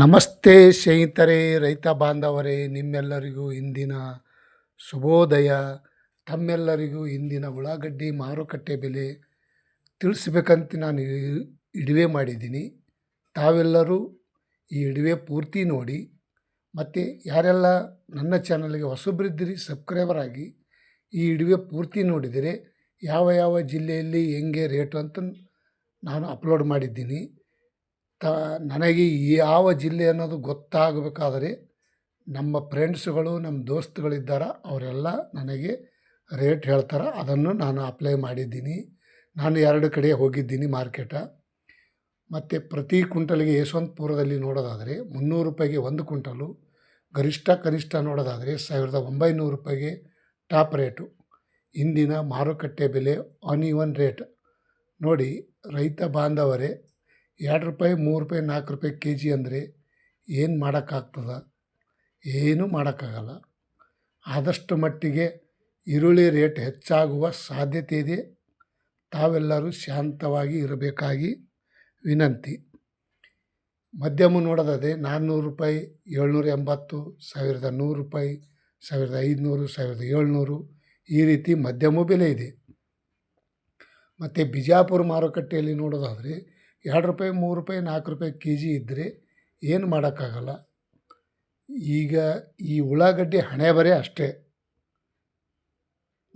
ನಮಸ್ತೆ ಸ್ನೇಹಿತರೇ, ರೈತ ಬಾಂಧವರೇ, ನಿಮ್ಮೆಲ್ಲರಿಗೂ ಇಂದಿನ ಶುಭೋದಯ, ತಮ್ಮೆಲ್ಲರಿಗೂ ಇಂದಿನ ಉಳ್ಳಾಗಡ್ಡಿ ಮಾರುಕಟ್ಟೆ ಬೆಲೆ ತಿಳಿಸ್ಬೇಕಂತ ನಾನು ಇಡಿವೆ ಮಾಡಿದ್ದೀನಿ. ತಾವೆಲ್ಲರೂ ಈ ಇಡುವೆ ಪೂರ್ತಿ ನೋಡಿ. ಮತ್ತು ಯಾರೆಲ್ಲ ನನ್ನ ಚಾನಲ್ಗೆ ಹೊಸಬ್ರಿದ್ದೀರಿ, ಸಬ್ಸ್ಕ್ರೈಬರ್ ಆಗಿ ಈ ಇಡುವೆ ಪೂರ್ತಿ ನೋಡಿದರೆ ಯಾವ ಯಾವ ಜಿಲ್ಲೆಯಲ್ಲಿ ಹೆಂಗೆ ರೇಟು ಅಂತ ನಾನು ಅಪ್ಲೋಡ್ ಮಾಡಿದ್ದೀನಿ. ತ ನನಗೆ ಯಾವ ಜಿಲ್ಲೆ ಅನ್ನೋದು ಗೊತ್ತಾಗಬೇಕಾದರೆ ನಮ್ಮ ಫ್ರೆಂಡ್ಸ್ಗಳು, ನಮ್ಮ ದೋಸ್ತುಗಳಿದ್ದಾರೆ, ಅವರೆಲ್ಲ ನನಗೆ ರೇಟ್ ಹೇಳ್ತಾರೆ. ಅದನ್ನು ನಾನು ಅಪ್ಲೈ ಮಾಡಿದ್ದೀನಿ. ನಾನು ಎರಡು ಕಡೆ ಹೋಗಿದ್ದೀನಿ ಮಾರ್ಕೆಟ. ಮತ್ತು ಪ್ರತಿ ಕುಂಟಲಿಗೆ ಯಶವಂತಪುರದಲ್ಲಿ ನೋಡೋದಾದರೆ ಮುನ್ನೂರು ರೂಪಾಯಿಗೆ ಒಂದು ಕುಂಟಲು, ಗರಿಷ್ಠ ಕನಿಷ್ಠ ನೋಡೋದಾದರೆ ಸಾವಿರದ ಒಂಬೈನೂರು ರೂಪಾಯಿಗೆ ಟಾಪ್ ರೇಟು. ಇಂದಿನ ಮಾರುಕಟ್ಟೆ ಬೆಲೆ ಆನ್ ಇವನ್ ರೇಟ್ ನೋಡಿ, ರೈತ ಬಾಂಧವರೇ ಎರಡು ರೂಪಾಯಿ, ಮೂರು ರೂಪಾಯಿ, ನಾಲ್ಕು ರೂಪಾಯಿ ಕೆ ಜಿ ಅಂದರೆ ಏನು ಮಾಡೋಕ್ಕಾಗ್ತದ? ಏನೂ ಮಾಡೋಕ್ಕಾಗಲ್ಲ. ಆದಷ್ಟು ಮಟ್ಟಿಗೆ ಈರುಳ್ಳಿ ರೇಟ್ ಹೆಚ್ಚಾಗುವ ಸಾಧ್ಯತೆ ಇದೆ. ತಾವೆಲ್ಲರೂ ಶಾಂತವಾಗಿ ಇರಬೇಕಾಗಿ ವಿನಂತಿ. ಮಧ್ಯಮ ನೋಡೋದಾದರೆ ನಾನ್ನೂರು ರೂಪಾಯಿ, ಏಳ್ನೂರ ಎಂಬತ್ತು, ಸಾವಿರದ ನೂರು ರೂಪಾಯಿ, ಸಾವಿರದ ಐದುನೂರು, ಸಾವಿರದ ಏಳ್ನೂರು ಈ ರೀತಿ ಮಧ್ಯಮ ಬೆಲೆ ಇದೆ. ಮತ್ತು ಬಿಜಾಪುರ ಮಾರುಕಟ್ಟೆಯಲ್ಲಿ ನೋಡೋದಾದರೆ ಎರಡು ರೂಪಾಯಿ, ಮೂರು ರೂಪಾಯಿ, ನಾಲ್ಕು ರೂಪಾಯಿ ಕೆ ಜಿ ಇದ್ದರೆ ಏನು ಮಾಡೋಕ್ಕಾಗಲ್ಲ. ಈಗ ಈ ಉಳ್ಳಾಗಡ್ಡಿ ಹಣೆ ಬರೇ ಅಷ್ಟೇ.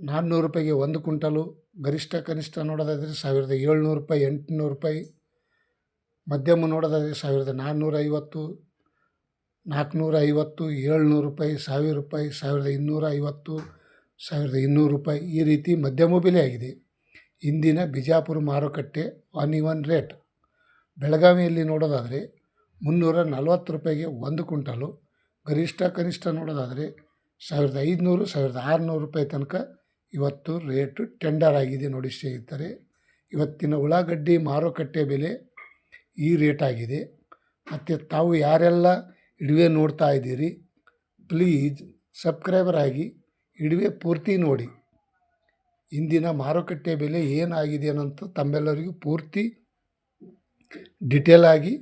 ನಾನ್ನೂರು ರೂಪಾಯಿಗೆ ಒಂದು ಕುಂಟಲು ಗರಿಷ್ಠ ಕನಿಷ್ಠ ನೋಡೋದಾದರೆ ಸಾವಿರದ ಏಳ್ನೂರು ರೂಪಾಯಿ, ಎಂಟುನೂರು ರೂಪಾಯಿ, ಮಧ್ಯಮ ನೋಡೋದಾದರೆ ಸಾವಿರದ ನಾನ್ನೂರ ಐವತ್ತು, ನಾಲ್ಕುನೂರ ಐವತ್ತು, ಏಳ್ನೂರು ರೂಪಾಯಿ, ಸಾವಿರ ರೂಪಾಯಿ, ಸಾವಿರದ ಇನ್ನೂರ ಐವತ್ತು, ಸಾವಿರದ ಇನ್ನೂರು ರೂಪಾಯಿ ಈ ರೀತಿ ಮಧ್ಯಮ ಬೆಲೆ ಆಗಿದೆ. ಇಂದಿನ ಬಿಜಾಪುರ ಮಾರುಕಟ್ಟೆ ಆನ್ ಇವನ್ ರೇಟ್. ಬೆಳಗಾವಿಯಲ್ಲಿ ನೋಡೋದಾದರೆ ಮುನ್ನೂರ ನಲ್ವತ್ತು ರೂಪಾಯಿಗೆ ಒಂದು ಕುಂಟಲು ಗರಿಷ್ಠ ಕನಿಷ್ಠ ನೋಡೋದಾದರೆ ಸಾವಿರದ ಐದುನೂರು, ಸಾವಿರದ ಆರುನೂರು ರೂಪಾಯಿ ತನಕ ಇವತ್ತು ರೇಟು ಟೆಂಡರ್ ಆಗಿದೆ ನೋಡಿ ಸ್ನೇಹಿತರೆ. ಇವತ್ತಿನ ಉಳ್ಳಾಗಡ್ಡಿ ಮಾರುಕಟ್ಟೆ ಬೆಲೆ ಈ ರೇಟ್ ಆಗಿದೆ. ಮತ್ತು ತಾವು ಯಾರೆಲ್ಲ ಇಡುವೆ ನೋಡ್ತಾ ಇದ್ದೀರಿ ಪ್ಲೀಸ್ ಸಬ್ಸ್ಕ್ರೈಬರ್ ಆಗಿ ಇಡುವೆ ಪೂರ್ತಿ ನೋಡಿ. ಇಂದಿನ ಮಾರುಕಟ್ಟೆ ಬೆಲೆ ಏನಾಗಿದೆ ಅನ್ನೋಂಥ ತಮ್ಮೆಲ್ಲರಿಗೂ ಪೂರ್ತಿ ಡಿಟೇಲ್ ಆಗಿ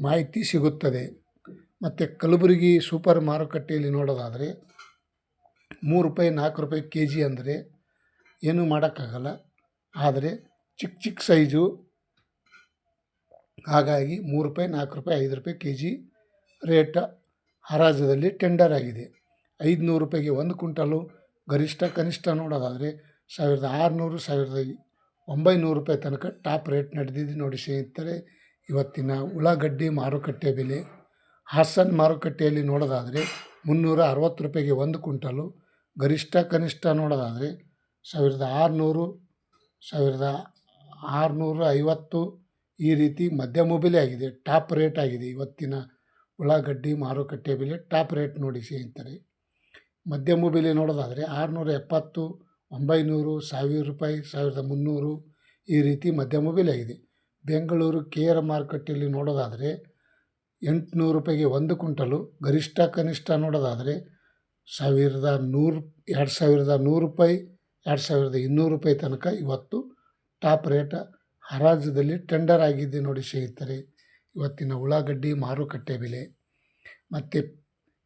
ಮಾಹಿತಿ ಸಿಗುತ್ತದೆ. ಮತ್ತು ಕಲಬುರಗಿ ಸೂಪರ್ ಮಾರುಕಟ್ಟೆಯಲ್ಲಿ ನೋಡೋದಾದರೆ ಮೂರು ರೂಪಾಯಿ ನಾಲ್ಕು ರೂಪಾಯಿ ಕೆ ಜಿ ಅಂದರೆ ಏನೂ ಮಾಡೋಕ್ಕಾಗಲ್ಲ. ಆದರೆ ಚಿಕ್ಕ ಚಿಕ್ಕ ಸೈಜು. ಹಾಗಾಗಿ ಮೂರು ರೂಪಾಯಿ ನಾಲ್ಕು ರೂಪಾಯಿ ಐದು ರೂಪಾಯಿ ಕೆ ಜಿ ರೇಟ ಹರಾಜದಲ್ಲಿ ಟೆಂಡರ್ ಆಗಿದೆ. ಐದುನೂರು ರೂಪಾಯಿಗೆ ಒಂದು ಕ್ವಿಂಟಲು ಗರಿಷ್ಠ, ಕನಿಷ್ಠ ನೋಡೋದಾದರೆ ಸಾವಿರದ ಆರುನೂರು, ಸಾವಿರದ ಒಂಬೈನೂರು ರೂಪಾಯಿ ತನಕ ಟಾಪ್ ರೇಟ್ ನಡೆದಿದೆ ನೋಡಿ ಸ್ನೇಹಿತರೆ. ಇವತ್ತಿನ ಉಳ್ಳಾಗಡ್ಡಿ ಮಾರುಕಟ್ಟೆ ಬೆಲೆ, ಹಾಸನ್ ಮಾರುಕಟ್ಟೆಯಲ್ಲಿ ನೋಡೋದಾದರೆ ಮುನ್ನೂರ ಅರವತ್ತು ರೂಪಾಯಿಗೆ ಒಂದು ಕ್ವಿಂಟಲು, ಗರಿಷ್ಠ ಕನಿಷ್ಠ ನೋಡೋದಾದರೆ ಸಾವಿರದ ಆರುನೂರು, ಸಾವಿರದ ಆರುನೂರ ಐವತ್ತು ಈ ರೀತಿ ಮಧ್ಯಮ ಬೆಲೆ ಆಗಿದೆ, ಟಾಪ್ ರೇಟ್ ಆಗಿದೆ ಇವತ್ತಿನ ಉಳ್ಳಾಗಡ್ಡಿ ಮಾರುಕಟ್ಟೆ ಬೆಲೆ, ಟಾಪ್ ರೇಟ್ ನೋಡಿ ಸ್ನೇಹಿತರೆ. ಮಧ್ಯಮ ಬೆಲೆ ನೋಡೋದಾದರೆ ಆರುನೂರ ಎಪ್ಪತ್ತು ಒಂಬೈನೂರು, ಸಾವಿರ ರೂಪಾಯಿ, ಸಾವಿರದ ಮುನ್ನೂರು ಈ ರೀತಿ ಮಧ್ಯಮ ಬೆಲೆ ಆಗಿದೆ ಬೆಂಗಳೂರು ಕೆ ಆರ್ ಮಾರುಕಟ್ಟೆಯಲ್ಲಿ ನೋಡೋದಾದರೆ ಎಂಟುನೂರು ರೂಪಾಯಿಗೆ ಒಂದು ಕುಂಟಲು ಗರಿಷ್ಠ ಕನಿಷ್ಠ ನೋಡೋದಾದರೆ ಸಾವಿರದ ನೂರು, ಎರಡು ಸಾವಿರದ ನೂರು ರೂಪಾಯಿ, ಎರಡು ಸಾವಿರದ ಇನ್ನೂರು ರೂಪಾಯಿ ತನಕ ಇವತ್ತು ಟಾಪ್ ರೇಟ ಹರಾಜದಲ್ಲಿ ಟೆಂಡರ್ ಆಗಿದೆ ನೋಡಿ ಸ್ನೇಹಿತರೆ. ಇವತ್ತಿನ ಉಳ್ಳಾಗಡ್ಡಿ ಮಾರುಕಟ್ಟೆ ಬೆಲೆ. ಮತ್ತು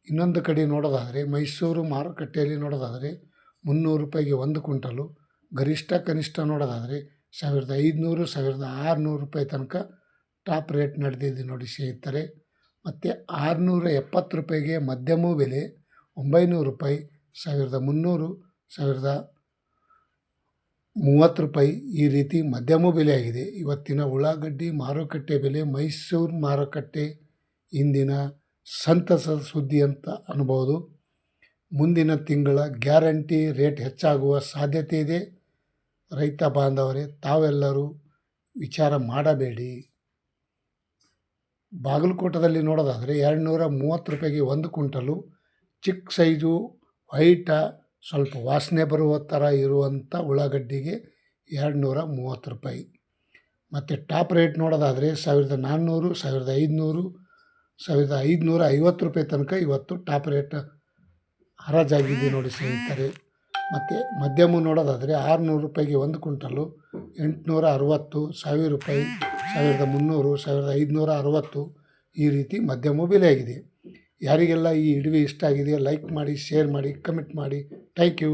ಇನ್ನೊಂದು ಕಡೆ ನೋಡೋದಾದರೆ ಮೈಸೂರು ಮಾರುಕಟ್ಟೆಯಲ್ಲಿ ನೋಡೋದಾದರೆ ಮುನ್ನೂರು ರೂಪಾಯಿಗೆ ಒಂದು ಕುಂಟಲು ಗರಿಷ್ಠ ಕನಿಷ್ಠ ನೋಡೋದಾದರೆ ಸಾವಿರದ ಐದುನೂರು, ಸಾವಿರದ ಆರುನೂರು ರೂಪಾಯಿ ತನಕ ಟಾಪ್ ರೇಟ್ ನಡೆದಿದೆ ನೋಡಿ ಸ್ನೇಹಿತರೆ. ಮತ್ತು ಆರುನೂರ ಎಪ್ಪತ್ತು ರೂಪಾಯಿಗೆ ಮಧ್ಯಮ ಬೆಲೆ ಒಂಬೈನೂರು ರೂಪಾಯಿ, ಸಾವಿರದ ಮುನ್ನೂರು, ಸಾವಿರದ ಮೂವತ್ತು ರೂಪಾಯಿ ಈ ರೀತಿ ಮಧ್ಯಮ ಬೆಲೆ ಆಗಿದೆ ಇವತ್ತಿನ ಉಳ್ಳಾಗಡ್ಡಿ ಮಾರುಕಟ್ಟೆ ಬೆಲೆ ಮೈಸೂರು ಮಾರುಕಟ್ಟೆ ಇಂದಿನ ಸಂತಸದ ಸುದ್ದಿ ಅಂತ ಅನ್ಬೋದು. ಮುಂದಿನ ತಿಂಗಳ ಗ್ಯಾರಂಟಿ ರೇಟ್ ಹೆಚ್ಚಾಗುವ ಸಾಧ್ಯತೆ ಇದೆ. ರೈತ ಬಾಂಧವರೇ, ತಾವೆಲ್ಲರೂ ವಿಚಾರ ಮಾಡಬೇಡಿ. ಬಾಗಲಕೋಟದಲ್ಲಿ ನೋಡೋದಾದರೆ ಎರಡು ನೂರ ಮೂವತ್ತು ರೂಪಾಯಿಗೆ ಒಂದು ಕುಂಟಲು ಚಿಕ್ಕ ಸೈಜು, ವೈಟ, ಸ್ವಲ್ಪ ವಾಸನೆ ಬರುವ ಥರ ಇರುವಂಥ ಉಳ್ಳಾಗಡ್ಡಿಗೆ ಎರಡು ನೂರ ಮೂವತ್ತು ರೂಪಾಯಿ. ಮತ್ತು ಟಾಪ್ ರೇಟ್ ನೋಡೋದಾದರೆ ಸಾವಿರದ ನಾನ್ನೂರು, ಸಾವಿರದ ಐದುನೂರು, ಸಾವಿರದ ಐದುನೂರ ಐವತ್ತು ರೂಪಾಯಿ ತನಕ ಇವತ್ತು ಟಾಪ್ ರೇಟ್ ಹರಾಜಾಗಿದೆ ನೋಡಿ ಸ್ನೇಹಿತರೆ. ಮತ್ತು ಮಧ್ಯಮ ನೋಡೋದಾದರೆ ಆರುನೂರು ರೂಪಾಯಿಗೆ ಒಂದು ಕ್ವಿಂಟಲು ಎಂಟುನೂರ ಅರವತ್ತು, ಸಾವಿರ ರೂಪಾಯಿ, ಸಾವಿರದ ಮುನ್ನೂರು, ಸಾವಿರದ ಐದುನೂರ ಅರವತ್ತು ಈ ರೀತಿ ಮಧ್ಯಮ ಬೆಲೆಯಾಗಿದೆ. ಯಾರಿಗೆಲ್ಲ ಈ ಇಡವೆ ಇಷ್ಟ ಆಗಿದೆ, ಲೈಕ್ ಮಾಡಿ, ಶೇರ್ ಮಾಡಿ, ಕಮೆಂಟ್ ಮಾಡಿ, ಥ್ಯಾಂಕ್ ಯು.